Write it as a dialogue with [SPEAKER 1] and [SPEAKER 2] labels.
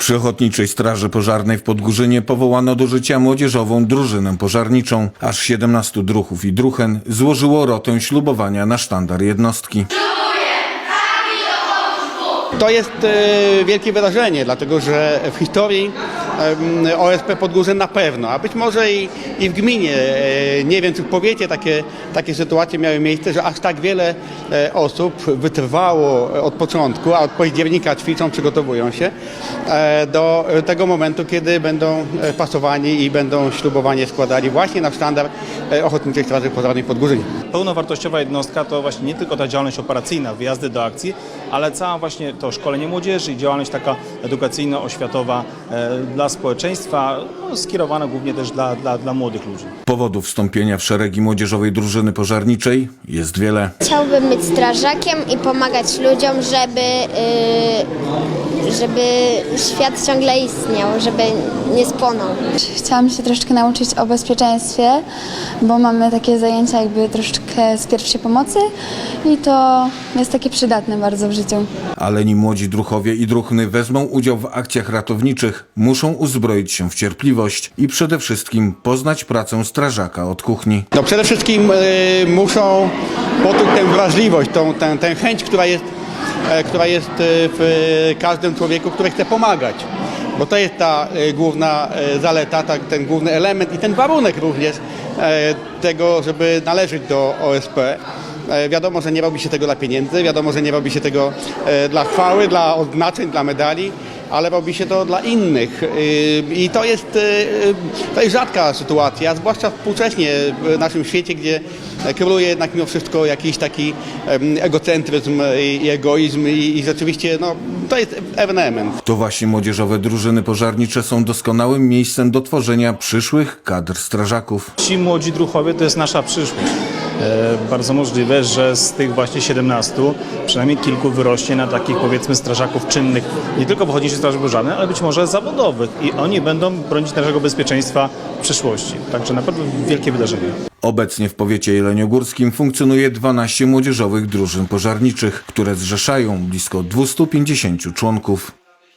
[SPEAKER 1] Przy Ochotniczej Straży Pożarnej w Podgórzynie powołano do życia młodzieżową drużynę pożarniczą. Aż 17 druhów i druchen złożyło rotę ślubowania na sztandar jednostki.
[SPEAKER 2] To jest e, wielkie wydarzenie, dlatego że w historii OSP Podgórze na pewno, a być może i, i w gminie, e, nie wiem czy w powiecie takie, takie sytuacje miały miejsce, że aż tak wiele e, osób wytrwało od początku, a od października ćwiczą, przygotowują się do tego momentu, kiedy będą pasowani i będą ślubowanie składali właśnie na sztandar Ochotniczej Straży Pożarnej w Podgórzynie.
[SPEAKER 3] Pełnowartościowa jednostka to właśnie nie tylko ta działalność operacyjna, wyjazdy do akcji, ale cała właśnie to szkolenie młodzieży i działalność taka edukacyjno-oświatowa e, dla społeczeństwa, no, skierowana głównie też dla, dla, dla młodych ludzi.
[SPEAKER 1] Powodów wstąpienia w szeregi młodzieżowej drużyny pożarniczej jest wiele.
[SPEAKER 4] Chciałbym być strażakiem i pomagać ludziom, żeby, y, żeby świat ciągle istniał, żeby nie spłonął.
[SPEAKER 5] Chciałam się troszeczkę nauczyć o bezpieczeństwie, bo mamy takie zajęcia jakby troszeczkę z pierwszej pomocy i to jest takie przydatne bardzo w życiu.
[SPEAKER 1] Ale nim młodzi druchowie i druchny wezmą udział w akcjach ratowniczych, muszą uzbroić się w cierpliwość i przede wszystkim poznać pracę strażaka od kuchni.
[SPEAKER 2] No przede wszystkim e, muszą poczuć tę wrażliwość, tą, tę, tę chęć, która jest, która jest e, w e, każdym człowieku, który chce pomagać. Bo to jest ta e, główna e, zaleta, ta, ten główny element i ten warunek również e, tego, żeby należeć do OSP. E, Wiadomo, że nie robi się tego dla pieniędzy, wiadomo, że nie robi się tego e, dla chwały, dla odznaczeń, dla medali, ale robi się to dla innych. Y, I to jest, y, to jest rzadka sytuacja, zwłaszcza współcześnie w naszym świecie, gdzie króluje jednak mimo wszystko jakiś taki egocentryzm i i egoizm i, i rzeczywiście no, to jest ewenement.
[SPEAKER 1] To właśnie młodzieżowe drużyny pożarnicze są doskonałym miejscem do tworzenia przyszłych kadr strażaków.
[SPEAKER 3] Ci młodzi druchowie to jest nasza przyszłość. E, bardzo możliwe, że z tych właśnie 17 przynajmniej kilku wyrośnie na takich powiedzmy strażaków czynnych, nie tylko w Ochotniczej Straży Pożarnej, ale być może zawodowych i oni będą bronić naszego bezpieczeństwa w przyszłości. Także naprawdę wielkie wydarzenie.
[SPEAKER 1] Obecnie w powiecie jeleniogórskim funkcjonuje 12 młodzieżowych drużyn pożarniczych, które zrzeszają blisko 250 członków.